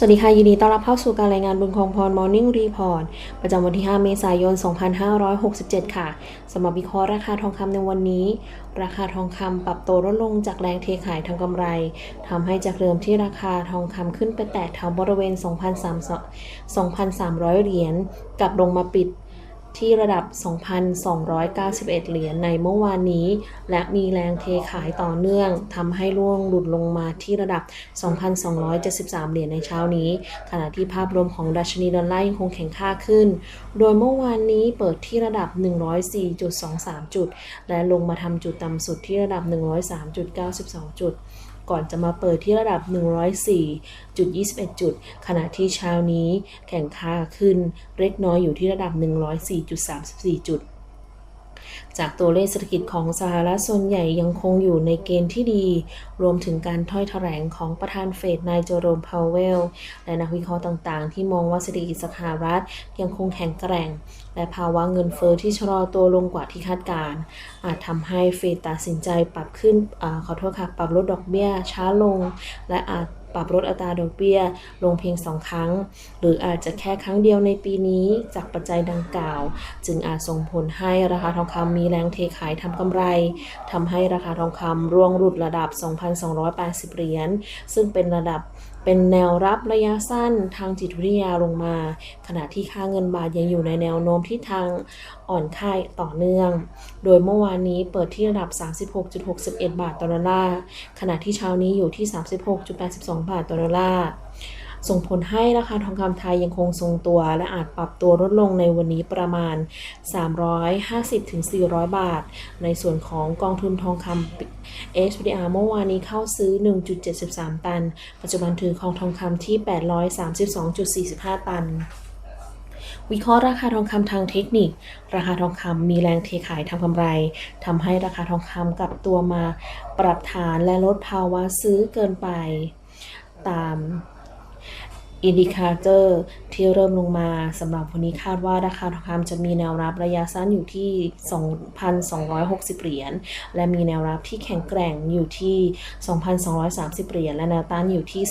สวัสดีค่ะยินดีต้อนรับเข้าสู่การรายงานบุญคองพร Morning Report ประจำวันที่ 5 เมษายน 2567 ค่ะสำหรับวิเคราะห์ราคาทองคำในวันนี้ ราคาทองคำปรับตัวลดลงจากแรงเทขายทำกำไรทำให้จากเดิมที่ราคาทองคำขึ้นไปแตะแถวบริเวณ 2,300เหรียญกลับลงมาปิด ที่ระดับ 2,291 เหรียญในเมื่อวานนี้ และมีแรงเทขายต่อเนื่องทำให้ร่วงหลุดลงมาที่ระดับ 2,273 เหรียญในเช้านี้ ขณะที่ภาพรวมของดัชนีดอลลาร์ยังคงแข็งค่าขึ้น โดยเมื่อวานนี้เปิดที่ระดับ 104.23 จุด และลงมาทำจุดต่ำสุดที่ระดับ 103.92 จุด ก่อนจะมาเปิดที่ระดับ 104.21 จุด ขณะที่เช้านี้แข่งค่าขึ้นเล็กน้อยอยู่ที่ระดับ 104.34 จุด จากตัวเลขเศรษฐกิจของสหรัฐส่วนใหญ่ยังคงอยู่ในเกณฑ์ที่ดี รวมถึงการถ้อยแถลงของประธานเฟดนายโจโรมพาวเวล และนักวิเคราะห์ต่างๆ ที่มองว่าเศรษฐกิจสหรัฐยังคงแข็งแกร่ง และภาวะเงินเฟอ้อที่ชะลอตัวลงกว่าที่คาดการณ์อาจทำให้เฟดตัดสินใจปรับขึ้นอขอโทษค่ะ ปรับลดดอกเบี้ยช้าลง และอาจ ปรับลดอัตราดอกเบี้ย ลงเพียงสองครั้ง หรืออาจจะแค่ครั้งเดียวในปีนี้จากปัจจัยดังกล่าว จึงอาจส่งผลให้ราคาทองคำมีแรงเทขายทำกำไรทำให้ราคาทองคำร่วงหลุดระดับ 2,280 เหรียญซึ่งเป็นระดับ เป็นแนวรับระยะสั้นทางจิตวิทยาลงมา ขณะที่ค่าเงินบาทยังอยู่ในแนวโน้มที่ทางอ่อนค่ายต่อเนื่อง โดยเมื่อวานนี้เปิดที่ระดับ 36.61 บาทต่อดอลลาร์ ขณะที่เช้านี้อยู่ที่ 36.82 บาทต่อดอลลาร์ ส่งผลให้ราคาทองคำไทยยังคงทรงตัว และอาจปรับตัวลดลงในวันนี้ประมาณ 350-400 บาท ในส่วนของกองทุนทองคำ HPDR เมื่อวานนี้เข้าซื้อ 1.73 ตัน ปัจจุบันถือของทองคำที่ 832.45 ตันวิเคราะห์ราคาทองคำทางเทคนิค ราคาทองคำมีแรงเทขายทำกำไรทำให้ราคาทองคำกลับตัวมาปรับฐานและลดภาวะซื้อเกินไป ตาม อินดิคาเตอร์ที่เริ่มลงมาสำหรับวันนี้คาดว่าราคาทองคำจะมีแนวรับระยะสั้นอยู่ที่ 2,260 เหรียญ และมีแนวรับที่แข็งแกร่งอยู่ที่ 2,230 เหรียญ และแนวต้านอยู่ที่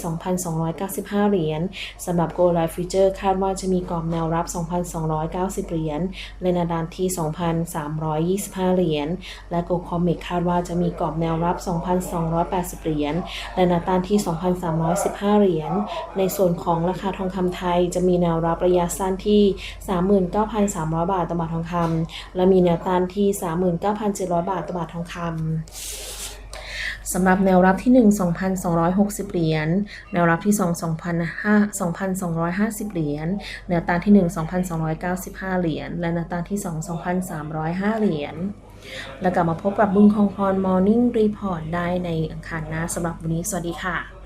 2,295 เหรียญสำหรับ Gold Life Future คาดว่าจะมีกรอบแนวรับ 2,290 เหรียญ และแนวต้านที่ 2,325 เหรียญ และ Gold Comic คาดว่าจะมีกรอบแนวรับ 2,280 เหรียญ และแนวต้านที่ 2,315 เหรียญ ในส่วนของราคาทองคำไทย จะมีแนวรับระยะสั้นที่ 39,300 บาทต่อบาททองคำและมีแนวต้านที่ 39,700 บาทต่อบาททองคำสำหรับแนวรับที่ 1 2,260 เหรียญ แนวรับที่ 2 2,250 เหรียญ แนวต้านที่ 1 2,295 เหรียญ และแนวต้านที่ 2 2,305 เหรียญ แล้วกลับมาพบกับบุญคองพร Morning Report ได้ในอังคารหน้าสำหรับวันนี้ สวัสดีค่ะ